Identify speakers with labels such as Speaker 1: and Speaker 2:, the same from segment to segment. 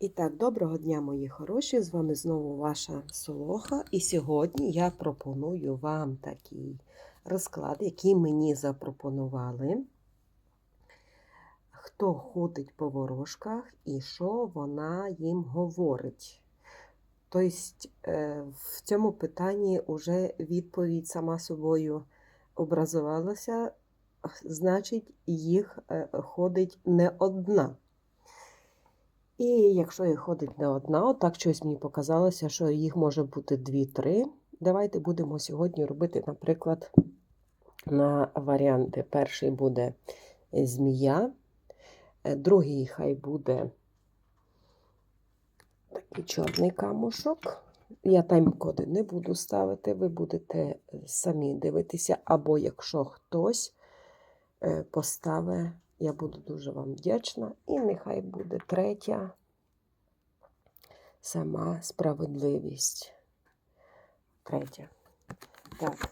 Speaker 1: І так, доброго дня, мої хороші! З вами знову ваша Солоха. І сьогодні я пропоную вам такий розклад, який мені запропонували. Хто ходить по ворожках і що вона їм говорить. Тобто е, в цьому питанні вже відповідь сама собою образувалася, значить, їх е, ходить не одна. І якщо їх ходить не одна, отак щось мені показалося, що їх може бути дві-три. Давайте будемо сьогодні робити, наприклад, на варіанти. Перший буде змія, е, другий хай буде такий чорний камушок. Я тайм-коди не буду ставити, ви будете самі дивитися, або якщо хтось е, поставить я буду дуже вам вдячна. І нехай буде третя сама справедливість. Третя. Так,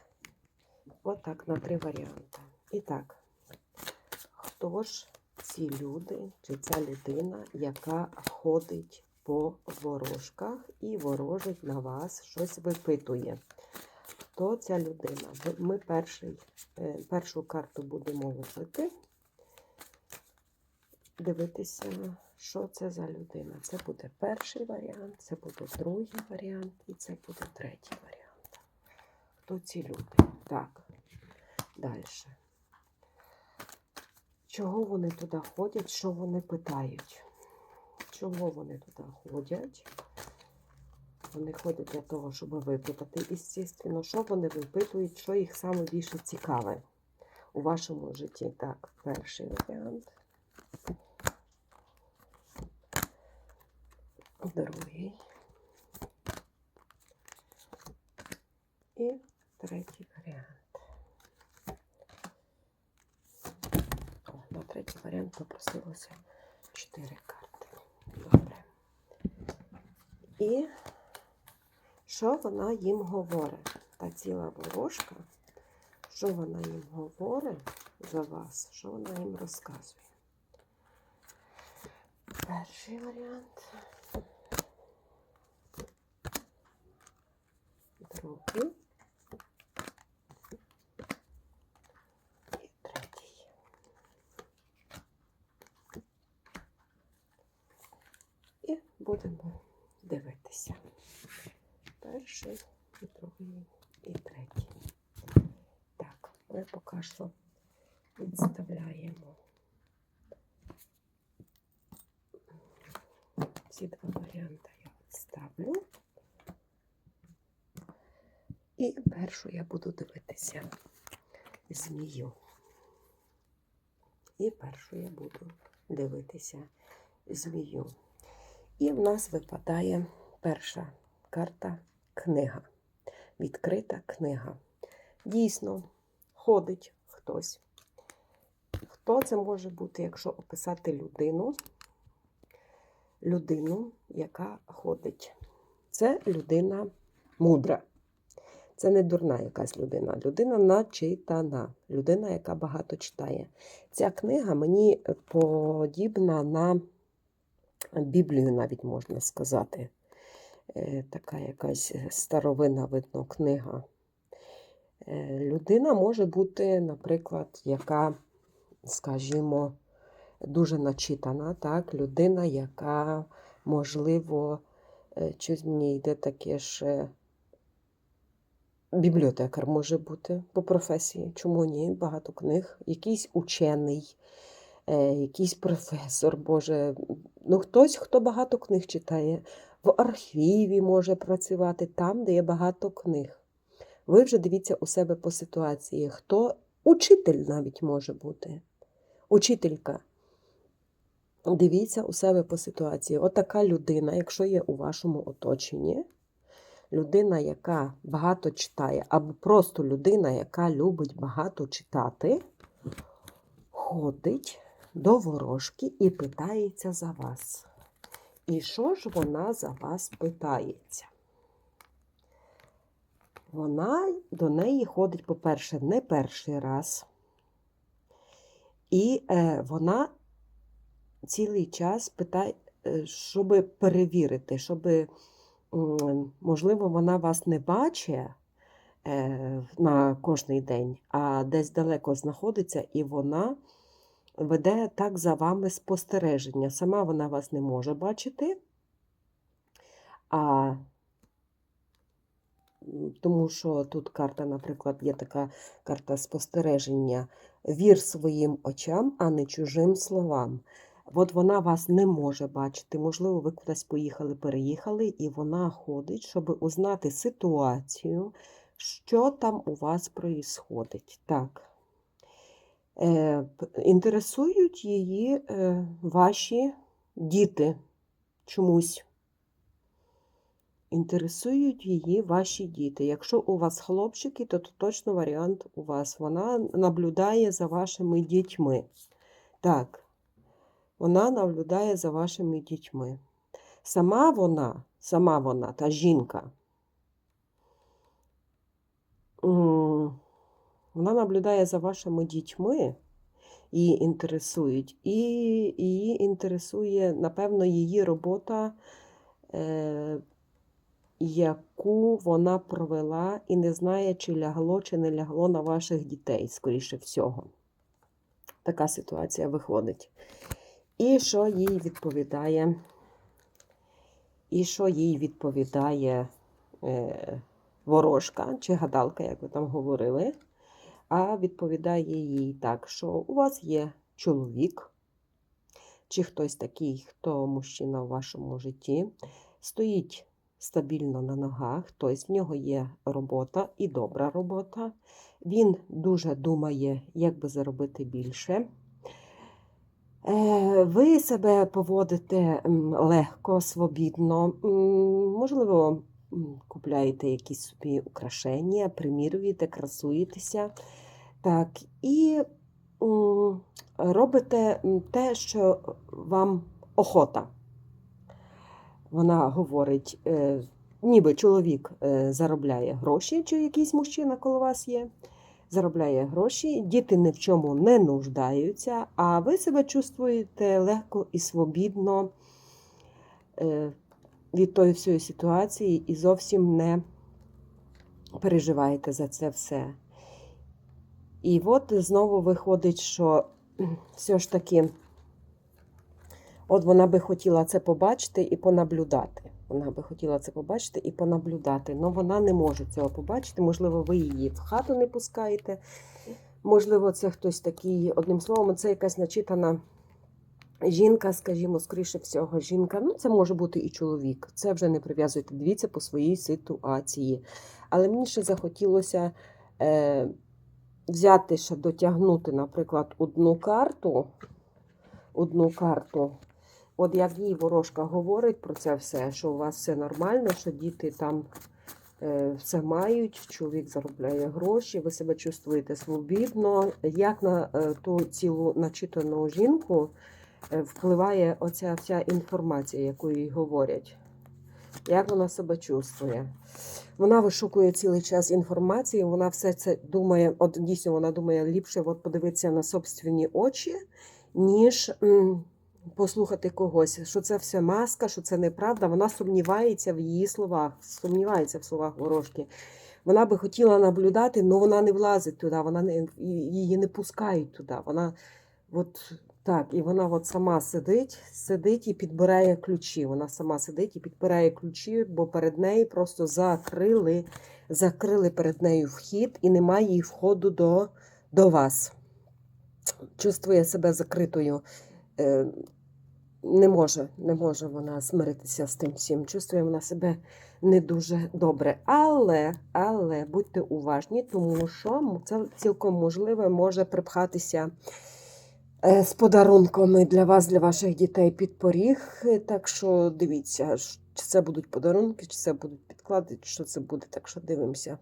Speaker 1: отак на три варіанти. І так, хто ж ці люди, чи ця людина, яка ходить по ворожках і ворожить на вас, щось випитує? Хто ця людина? Ми перший, е, першу карту будемо ловити дивитися, що це за людина. Це буде перший варіант, це буде другий варіант і це буде третій варіант. Хто ці люди? Так, далі. Чого вони туди ходять? Що вони питають? Чого вони туди ходять? Вони ходять для того, щоб випитати, і, звісно, що вони випитують, що їх саме цікаве у вашому житті. Так, перший варіант. Другий і третій варіант. О, на третій варіант попросилося 4 карти. Добре. І що вона їм говорить? Та ціла ворожка, що вона їм говорить за вас, що вона їм розказує? Перший варіант. Другий і третій. І будемо дивитися. Перший, і другий, і третій. Так, ми поки що відставляємо ці два варіанти я відставлю. І першу я буду дивитися змію. І першу я буду дивитися змію. І в нас випадає перша карта книга. Відкрита книга. Дійсно, ходить хтось. Хто це може бути, якщо описати людину? Людину, яка ходить. Це людина мудра. Це не дурна якась людина. Людина начитана, людина, яка багато читає. Ця книга мені подібна на Біблію, навіть можна сказати. Е, така якась старовина, видно, книга. Е, людина може бути, наприклад, яка, скажімо, дуже начитана, так? людина, яка, можливо, е, щось мені йде таке ж бібліотекар може бути по професії. Чому ні? Багато книг, якийсь учений, е, якийсь професор, Боже. Ну, хтось, хто багато книг читає, в архіві може працювати там, де є багато книг. Ви вже дивіться у себе по ситуації. Хто учитель навіть може бути. Учителька. Дивіться у себе по ситуації. Отака людина, якщо є у вашому оточенні людина, яка багато читає, або просто людина, яка любить багато читати, ходить до ворожки і питається за вас. І що ж вона за вас питається? Вона до неї ходить, по-перше, не перший раз. І е, вона цілий час питає, е, щоб перевірити, щоб, можливо, вона вас не бачить е, на кожний день, а десь далеко знаходиться, і вона веде так за вами спостереження. Сама вона вас не може бачити, а тому що тут карта, наприклад, є така карта спостереження. Вір своїм очам, а не чужим словам. От вона вас не може бачити. Можливо, ви кудись поїхали, переїхали, і вона ходить, щоб узнати ситуацію, що там у вас проїсходить. Так. Е, інтересують її е, ваші діти чомусь. Інтересують її ваші діти. Якщо у вас хлопчики, то, то точно варіант у вас. Вона наблюдає за вашими дітьми. Так, вона наблюдає за вашими дітьми. Сама вона, сама вона, та жінка, вона наблюдає за вашими дітьми, її інтересують, і її інтересує, напевно, її робота, е, яку вона провела, і не знає, чи лягло, чи не лягло на ваших дітей, скоріше всього. Така ситуація виходить. І що їй відповідає? І що їй відповідає е, ворожка чи гадалка, як ви там говорили? А відповідає їй так, що у вас є чоловік, чи хтось такий, хто мужчина у вашому житті, стоїть стабільно на ногах, тобто в нього є робота і добра робота. Він дуже думає, як би заробити більше. Е, Ви себе поводите легко, свобідно. Можливо, купляєте якісь собі украшення, примірюєте, красуєтеся. Так, і робите те, що вам охота. Вона говорить, е, ніби чоловік е, заробляє гроші, чи якийсь мужчина коло вас є заробляє гроші, діти ні в чому не нуждаються, а ви себе чувствуєте легко і свобідно е, від тої всієї ситуації і зовсім не переживаєте за це все. І от знову виходить, що все ж таки, от вона би хотіла це побачити і понаблюдати. Вона би хотіла це побачити і понаблюдати, але вона не може цього побачити. Можливо, ви її в хату не пускаєте. Можливо, це хтось такий, одним словом, це якась начитана жінка, скажімо, скоріше всього, жінка. Ну, це може бути і чоловік. Це вже не прив'язуйте. Дивіться по своїй ситуації. Але мені ще захотілося е, взяти ще дотягнути, наприклад, одну карту. Одну карту. От як їй ворожка говорить про це все, що у вас все нормально, що діти там е, все мають, чоловік заробляє гроші, ви себе чувствуєте свобідно. Як на е, ту цілу начитану жінку е, впливає оця вся інформація, яку їй говорять? Як вона себе чувствує? Вона вишукує цілий час інформації, вона все це думає, от дійсно вона думає, ліпше от подивитися на собственні очі, ніж. Послухати когось, що це все маска, що це неправда. Вона сумнівається в її словах, сумнівається в словах ворожки. Вона би хотіла наблюдати, але вона не влазить туди, вона не, її не пускають туди. Вона от так, і вона от сама сидить, сидить і підбирає ключі. Вона сама сидить і підбирає ключі, бо перед нею просто закрили, закрили перед нею вхід і немає її входу до, до вас. Чувствує себе закритою. Не може, не може вона змиритися з тим всім. Чувствує вона себе не дуже добре. Але, але будьте уважні, тому що це цілком можливо може припхатися е, з подарунками для вас, для ваших дітей під поріг. Так що дивіться, чи це будуть подарунки, чи це будуть підклади, чи що це буде. Так що дивимося.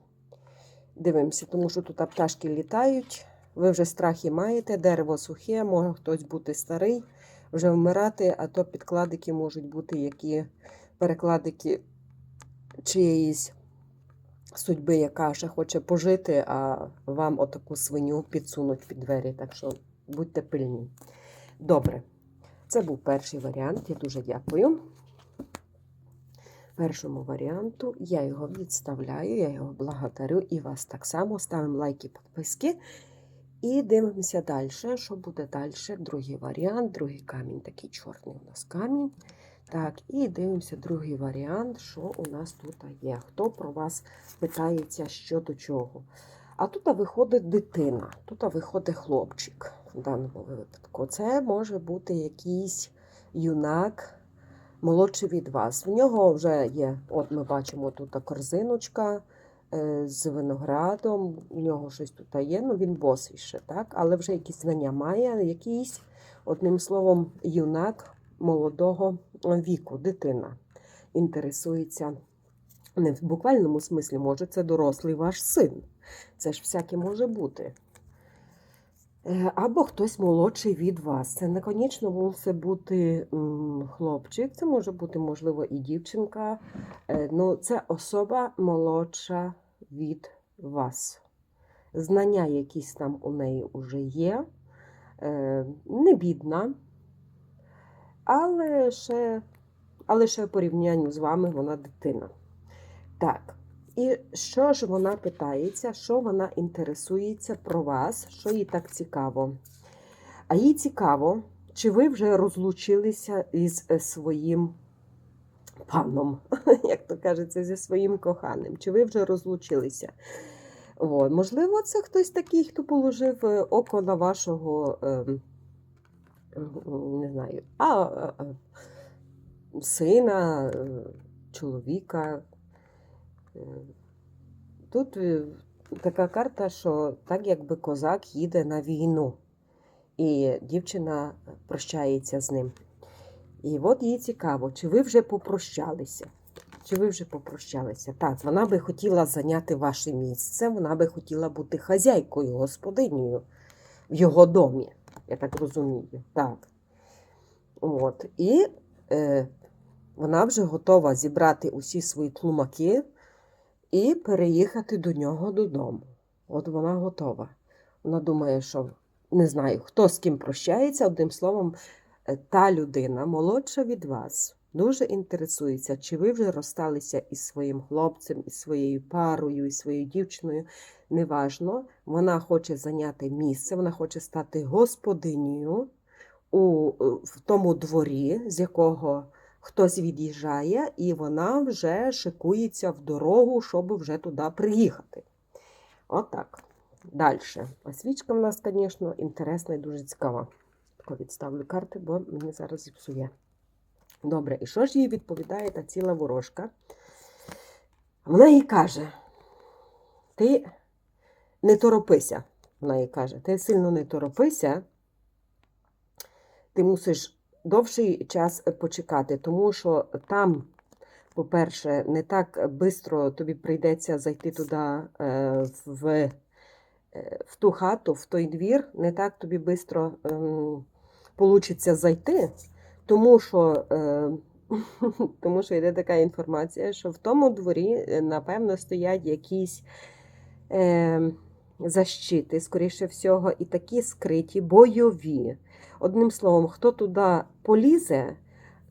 Speaker 1: Дивимося, тому що тут пташки літають. Ви вже страхи маєте, дерево сухе, може хтось бути старий, вже вмирати, а то підкладики можуть бути які перекладики чиєїсь судьби, яка ще хоче пожити, а вам отаку свиню підсунуть під двері. Так що будьте пильні. Добре. Це був перший варіант. Я дуже дякую. Першому варіанту я його відставляю, я його благодарю і вас так само. Ставимо лайки, підписки. І дивимося далі. Що буде далі? Другий варіант, другий камінь, такий чорний у нас камінь. Так, і дивимося другий варіант, що у нас тут є. Хто про вас питається що до чого. А тут виходить дитина, тут виходить хлопчик в даному випадку. Це може бути якийсь юнак молодший від вас. В нього вже є, от ми бачимо тут корзиночка з виноградом, у нього щось тут є, ну він босий ще, так? але вже якісь знання має, якийсь, одним словом, юнак молодого віку, дитина інтересується. Не в буквальному смислі, може, це дорослий ваш син. Це ж всяке може бути. Е, Або хтось молодший від вас. Це не конечно мусить бути хлопчик, це може бути, можливо, і дівчинка. Е, Ну, це особа молодша від вас. Знання якісь там у неї вже є. Е, Не бідна, але ще, але ще в порівнянні з вами вона дитина. Так. І що ж вона питається, що вона інтересується про вас, що їй так цікаво? А їй цікаво, чи ви вже розлучилися із е, своїм паном, як то кажеться, зі своїм коханим? Чи ви вже розлучилися? От. Можливо, це хтось такий, хто положив е, око на вашого, ем, не знаю, а, е, сина, чоловіка. Тут е, така карта, що так якби козак їде на війну, і дівчина прощається з ним. І от їй цікаво, чи ви вже попрощалися? Чи ви вже попрощалися? Так, вона би хотіла зайняти ваше місце, вона би хотіла бути хазяйкою, господинею в його домі, я так розумію. Так. От. І е, вона вже готова зібрати усі свої тлумаки і переїхати до нього додому. От вона готова. Вона думає, що не знаю, хто з ким прощається, одним словом, е, та людина, молодша від вас, дуже інтересується, чи ви вже розсталися із своїм хлопцем, із своєю парою, із своєю дівчиною. Неважно, вона хоче зайняти місце, вона хоче стати господинею у, в тому дворі, з якого хтось від'їжджає, і вона вже шикується в дорогу, щоб вже туди приїхати. Отак. Далі. А свічка в нас, звісно, інтересна і дуже цікава. Тако відставлю карти, бо мені зараз зіпсує. Добре, і що ж їй відповідає та ціла ворожка? Вона їй каже: ти не торопися. Вона їй каже, ти сильно не торопися, ти мусиш довший час почекати, тому що там, по-перше, не так швидко тобі прийдеться зайти туди е, в, е, в ту хату, в той двір, не так тобі швидко вийде зайти, тому що. е, Тому що йде така інформація, що в тому дворі, напевно, стоять якісь е, защити, скоріше всього, і такі скриті, бойові. Одним словом, хто туди полізе,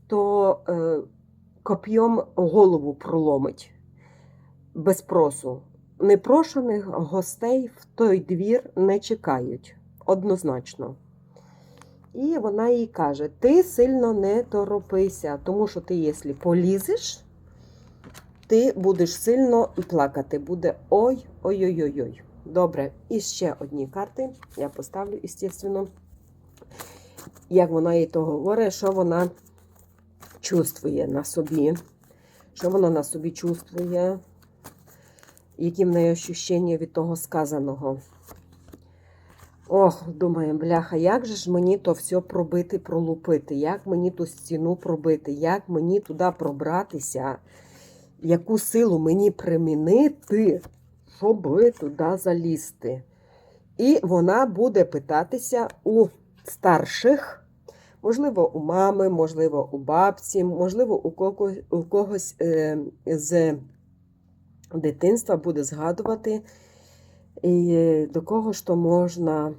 Speaker 1: то е, коп'єм голову проломить без просу. Непрошених гостей в той двір не чекають однозначно. І вона їй каже: ти сильно не торопися, тому що ти, якщо полізеш, ти будеш сильно плакати. Буде ой-ой-ой-ой. Добре, і ще одні карти. Я поставлю, звісно, як вона їй то говорить, що вона чувствує на собі, що вона на собі чувствує, які в неї ощущення від того сказаного. Ох, думаю, бляха, як же ж мені то все пробити, пролупити, як мені ту стіну пробити, як мені туди пробратися, яку силу мені примінити, щоб туди залізти. І вона буде питатися у старших, можливо, у мами, можливо, у бабці, можливо, у когось, у когось е, з дитинства буде згадувати. І до кого ж то можна,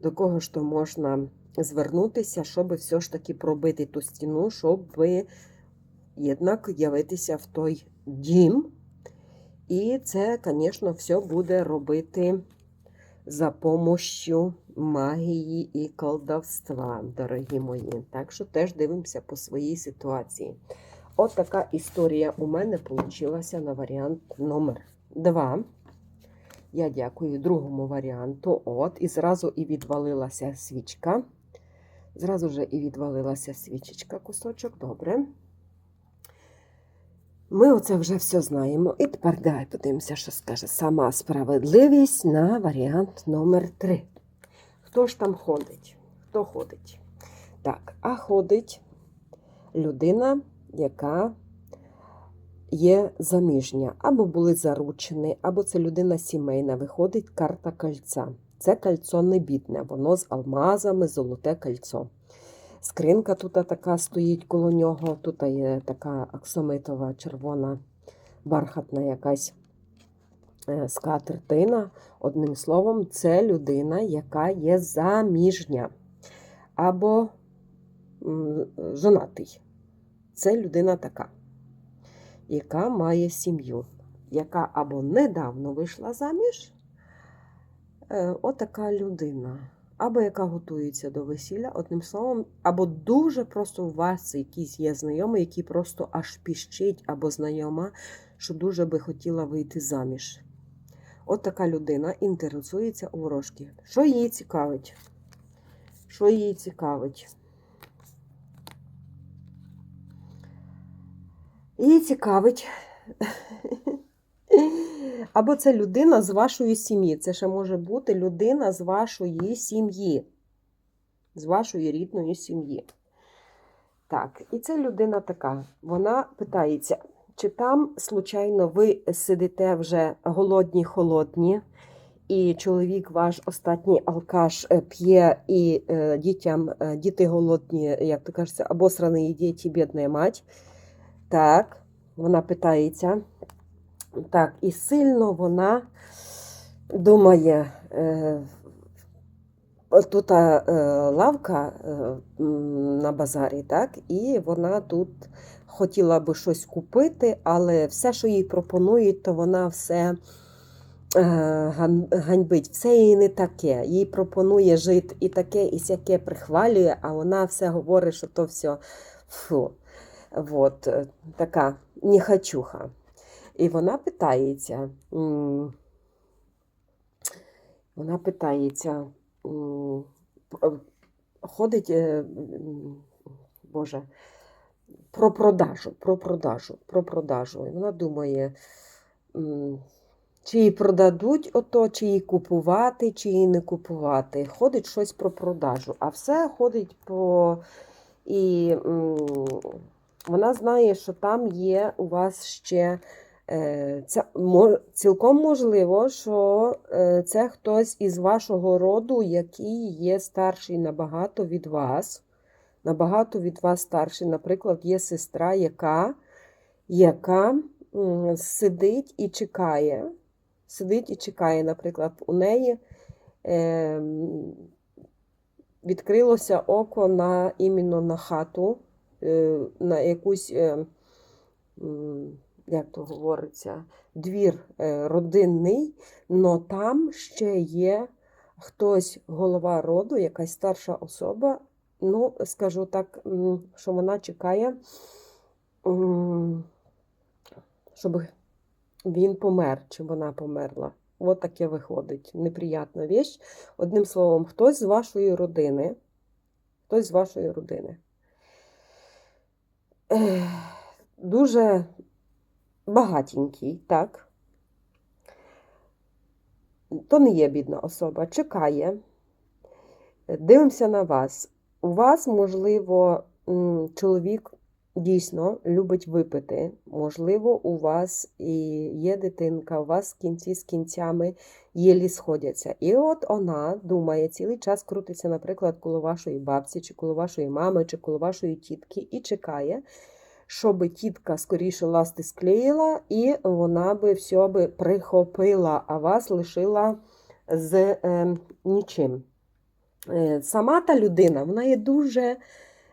Speaker 1: до кого ж то можна звернутися, щоб все ж таки пробити ту стіну, щоб єднак явитися в той дім. І це, звісно, все буде робити за помощю магії і колдовства, дорогі мої. Так що теж дивимося по своїй ситуації. От така історія у мене вийшла на варіант номер 2. Я дякую другому варіанту. От, і зразу і відвалилася свічка. Зразу вже і відвалилася свічечка, кусочок, добре. Ми оце вже все знаємо. І тепер давай подивимося, що скаже сама справедливість на варіант номер 3. Хто ж там ходить? Хто ходить? Так, а ходить людина, яка є заміжня, або були заручені, або це людина сімейна. Виходить карта кольця. Це кольцо не бідне, воно з алмазами, золоте кольцо. Скринка тут така стоїть коло нього. Тут є така аксомитова червона бархатна якась е, скатертина. Одним словом, це людина, яка є заміжня або жонатий. Це людина така, яка має сім'ю, яка або недавно вийшла заміж. Е, Отака людина або яка готується до весілля, одним словом, або дуже просто у вас якийсь є знайомий, який просто аж піщить, або знайома, що дуже би хотіла вийти заміж. От така людина інтересується у ворожки. Що її цікавить? Що її цікавить? Її цікавить. Або це людина з вашої сім'ї. Це ще може бути людина з вашої сім'ї, з вашої рідної сім'ї. Так, і це людина така. Вона питається, чи там, случайно, ви сидите вже голодні, холодні, і чоловік ваш остатній алкаш е, п'є, і е, дітям, е, діти голодні, як то кажеться, обосрані діти, бідна мать. Так, вона питається. Так, і сильно вона думає, е, тут е, лавка е, на базарі, так, і вона тут хотіла би щось купити, але все, що їй пропонують, то вона все ганьбить. Все їй не таке. Їй пропонує жити і таке, і сяке прихвалює, а вона все говорить, що то все фу. Вот, е, така нехачуха. І вона питається, вона питається, ходить, е, Боже, про продажу, про продажу, про продажу. І вона думає, чи її продадуть ото, чи її купувати, чи її не купувати. Ходить щось про продажу, а все ходить по. І вона знає, що там є у вас ще. Е, Це цілком можливо, що е, це хтось із вашого роду, який є старший набагато від вас. Набагато від вас старший. Наприклад, є сестра, яка, яка сидить і чекає. Сидить і чекає, наприклад, у неї е, відкрилося око на іменно на хату, е, на якусь. е, як то говориться, двір е, родинний, але там ще є хтось, голова роду, якась старша особа. Ну, скажу так, що вона чекає, щоб він помер, чи вона померла. От таке виходить. Неприятна віч. Одним словом, хтось з вашої родини, хтось з вашої родини. Дуже багатенький, так? То не є бідна особа, чекає. Дивимося на вас. У вас, можливо, чоловік дійсно любить випити. Можливо, у вас і є дитинка, у вас кінці з кінцями єлі сходяться. І от вона думає, цілий час крутиться, наприклад, коло вашої бабці, чи коло вашої мами, чи коло вашої тітки, і чекає, щоб тітка скоріше ласти склеїла, і вона би все би прихопила, а вас лишила з е, нічим. е, сама та людина, вона є дуже,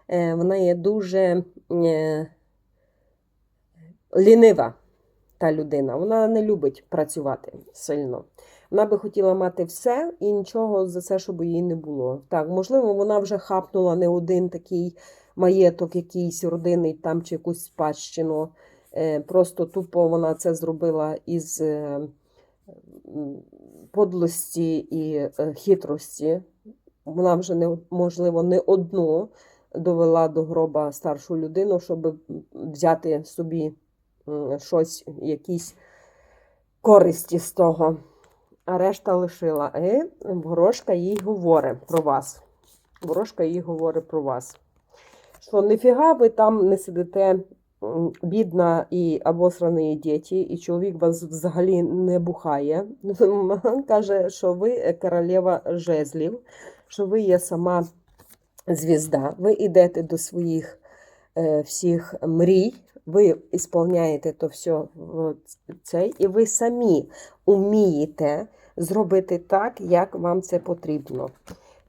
Speaker 1: е, вона є дуже е, лінива, та людина. Вона не любить працювати сильно. Вона би хотіла мати все і нічого за це, щоб їй не було. Так, можливо, вона вже хапнула не один такий маєток, якийсь родинний там чи якусь спадщину. Е, Просто тупо вона це зробила із е, подлості і е, хитрості. Вона вже не можливо не одну довела до гроба старшу людину, щоб взяти собі щось, якісь користі з того. А решта лишила. Ворожка їй говорить про вас. Ворожка їй говорить про вас. Що ніфіга ви там не сидите бідна і обосрані діти, і чоловік вас взагалі не бухає. Каже, що ви королева жезлів, що ви є сама звізда. Ви йдете до своїх е, всіх мрій, ви ісполняєте то все цей, і ви самі умієте зробити так, як вам це потрібно.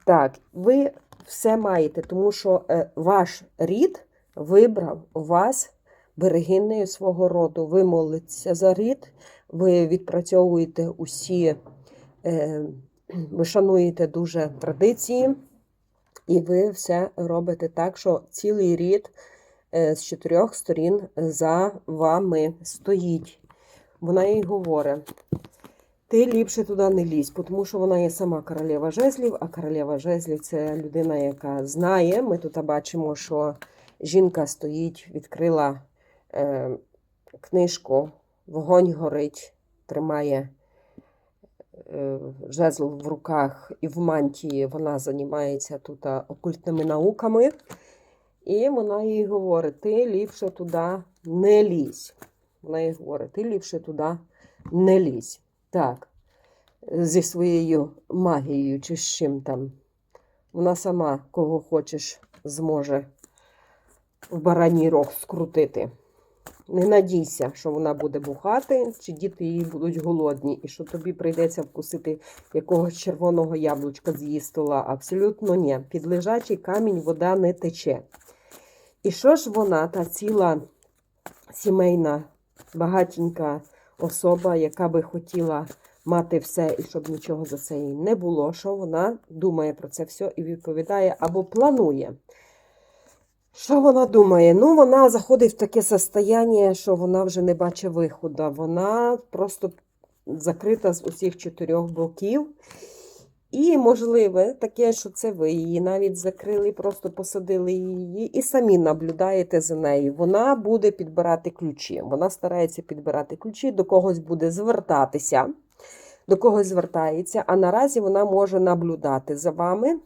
Speaker 1: Так, ви все маєте, тому що е, ваш рід вибрав вас берегинею свого роду. Ви молитеся за рід, ви відпрацьовуєте усі, е, ви шануєте дуже традиції, і ви все робите так, що цілий рід е, з чотирьох сторін за вами стоїть. Вона їй говорить. Ти ліпше туди не лізь, тому що вона є сама королева жезлів, а королева жезлів це людина, яка знає. Ми тут бачимо, що жінка стоїть, відкрила е, книжку, вогонь горить, тримає е, жезл в руках і в мантії. Вона займається тут окультними науками. І вона їй говорить: ти ліпше туди не лізь. Вона їй говорить, ти ліпше туди не лізь. Так, зі своєю магією чи з чим там. Вона сама, кого хочеш, зможе в бараній рог скрутити. Не надійся, що вона буде бухати, чи діти її будуть голодні, і що тобі прийдеться вкусити якогось червоного яблучка з її стола. Абсолютно ні. Під лежачий камінь вода не тече. І що ж вона, та ціла сімейна, багатенька особа, яка би хотіла мати все і щоб нічого за це їй не було, що вона думає про це все і відповідає або планує. Що вона думає? Ну, вона заходить в таке состояння, що вона вже не бачить виходу. Вона просто закрита з усіх чотирьох боків. І, можливе, таке, що це ви її навіть закрили, просто посадили її і самі наблюдаєте за нею. Вона буде підбирати ключі. Вона старається підбирати ключі, до когось буде звертатися, до когось звертається, а наразі вона може наблюдати за вами.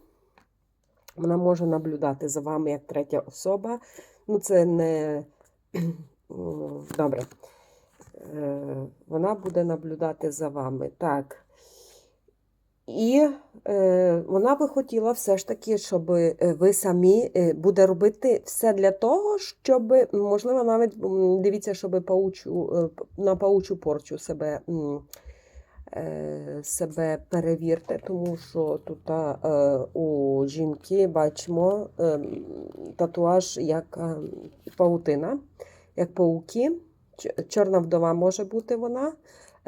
Speaker 1: Вона може наблюдати за вами як третя особа. Ну, це не добре. Е, Вона буде наблюдати за вами. Так. І е, вона би хотіла все ж таки, щоб ви самі е, буде робити все для того, щоб, можливо, навіть дивіться, щоб паучу, е, на паучу порчу себе, е, себе перевірте, тому що тут е, у жінки бачимо е, татуаж як е, паутина, як пауки. Чорна вдова може бути вона.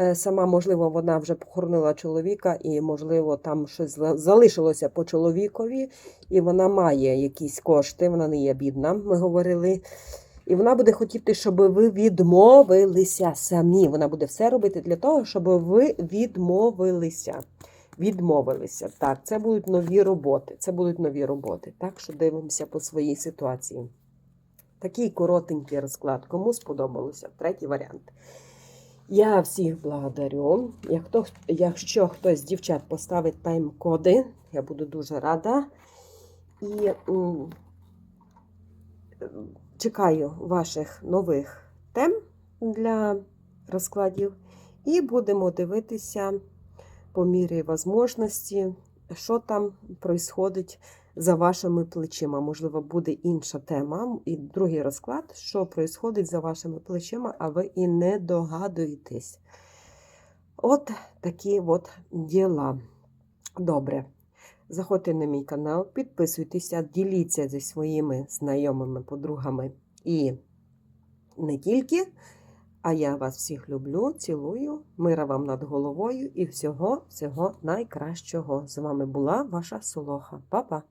Speaker 1: Е, Сама, можливо, вона вже похоронила чоловіка, і, можливо, там щось залишилося по чоловікові, і вона має якісь кошти, вона не є бідна, ми говорили. І вона буде хотіти, щоб ви відмовилися самі. Вона буде все робити для того, щоб ви відмовилися. Відмовилися. Так, це будуть нові роботи. Це будуть нові роботи. Так що дивимося по своїй ситуації. Такий коротенький розклад. Кому сподобалося? Третій варіант. Я всіх благодарю. Як хто, якщо хтось з дівчат поставить тайм-коди, я буду дуже рада. І м, чекаю ваших нових тем для розкладів. І будемо дивитися по мірі можливості, що там відбувається за вашими плечима. Можливо, буде інша тема. І другий розклад, що відбувається за вашими плечима, а ви і не догадуєтесь. От такі от діла. Добре. Заходьте на мій канал, підписуйтеся, діліться зі своїми знайомими, подругами і не тільки. А я вас всіх люблю, цілую, мира вам над головою і всього, всього найкращого. З вами була ваша Солоха. Па-па!